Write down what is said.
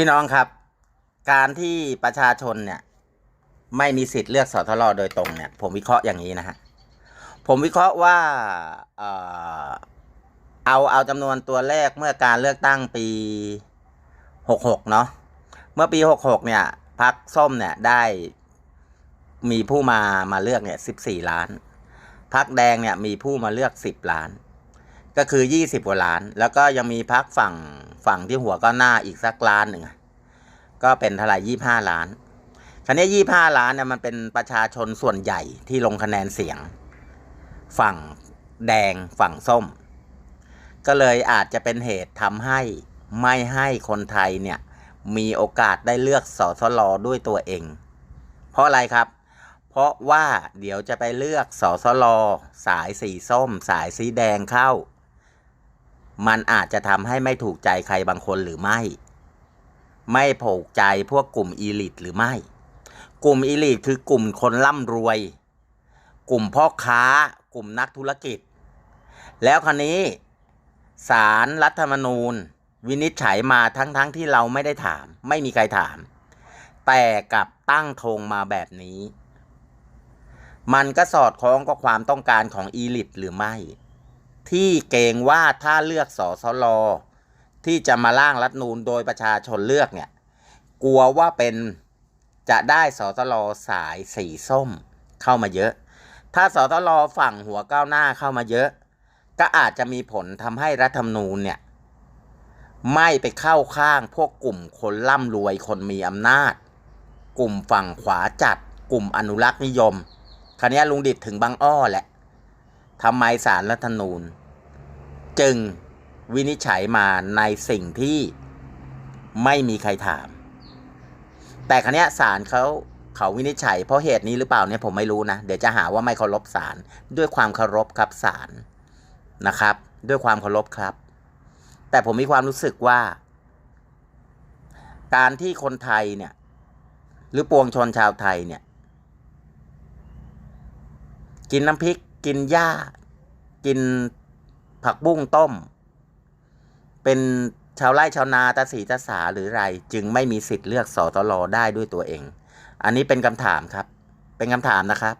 พี่น้องครับ การที่ประชาชนเนี่ยไม่มีสิทธิ์เลือกสทรโดยตรงเนี่ยผมวิเคราะห์อย่างนี้นะฮะผมวิเคราะห์ว่าเออเอาเอาจำนวนตัวเลขเมื่อการเลือกตั้งปีหกหกเนาะเมื่อปีหกหกเนี่ยพักส้มเนี่ยได้มีผู้มามาเลือกเนี่ยสิบสี่ล้านพักแดงเนี่ยมีผู้มาเลือกสิบล้าน ก็คือยี่สิบกว่าล้าน แล้วก็ยังมีพักฝั่งฝั่งที่หัวก็หน้าอีกสักล้านหนึ่งก็เป็นเท่าไหร่ยี่ห้าล้านคราวนี้ยี่ห้าล้านเนี่ยมันเป็นประชาชนส่วนใหญ่ที่ลงคะแนนเสียง ฝั่งแดงฝั่งส้ม ก็เลยอาจจะเป็นเหตุทำให้ไม่ให้คนไทยเนี่ยมีโอกาสได้เลือกสสลด้วยตัวเอง เพราะอะไรครับ เพราะว่าเดี๋ยวจะไปเลือกสสลสายสีส้ม สายสีแดงเข้า มันอาจจะทำให้ไม่ถูกใจใครบางคนหรือไม่ ไม่ผูกใจพวกกลุ่มอีลิทหรือไม่ กลุ่มอีลิทคือกลุ่มคนร่ำรวย กลุ่มพ่อค้า กลุ่มนักธุรกิจ แล้วคราวนี้ศาลรรัฐธรรมนูญ วินิจฉัยมาทั้งๆทที่เราไม่ได้ถาม ไม่มีใครถาม แต่กับตั้งธงมาแบบนี้ มันก็สอดคล้องกับความต้องการของอีลิทหรือไม่ ที่เกรงว่าถ้าเลือกสสลที่จะมาร่างรัฐนูนโดยประชาชนเลือกเนี่ย กลัวว่าเป็นจะได้สสลสายสีส้มเข้ามาเยอะ ถ้าสสลฝั่งหัวก้าวหน้าเข้ามาเยอะ ก็อาจจะมีผลทำให้รัฐธรรมนูญเนี่ย ไม่ไปเข้าข้างพวกกลุ่มคนร่ำรวยคนมีอำนาจ กลุ่มฝั่งขวาจัด กลุ่มอนุรักษ์นิยม คราวนี้ลุงดิดถึงบางอ้อแหละทำไมสารรัฐธรรมนูญ จึงวินิจฉัยมาในสิ่งที่ไม่มีใครถาม แต่ครั้นี้ศาลเขาเขาวินิจฉัยเพราะเหตุนี้หรือเปล่าเนี่ยผมไม่รู้นะ เดี๋ยวจะหาว่าไม่เคารพศาลด้วยความเคารพครับศาลนะครับ ด้วยความเคารพครับ แต่ผมมีความรู้สึกว่า การที่คนไทยเนี่ย หรือปวงชนชาวไทยเนี่ย กินน้ำพริก กินหญ้า กิน ผักบุ้งต้ม เป็นชาวไร่ชาวนาตาสีตาสาหรือไร จึงไม่มีสิทธิ์เลือกสอตลอได้ด้วยตัวเอง อันนี้เป็นคำถามครับ เป็นคำถามนะครับ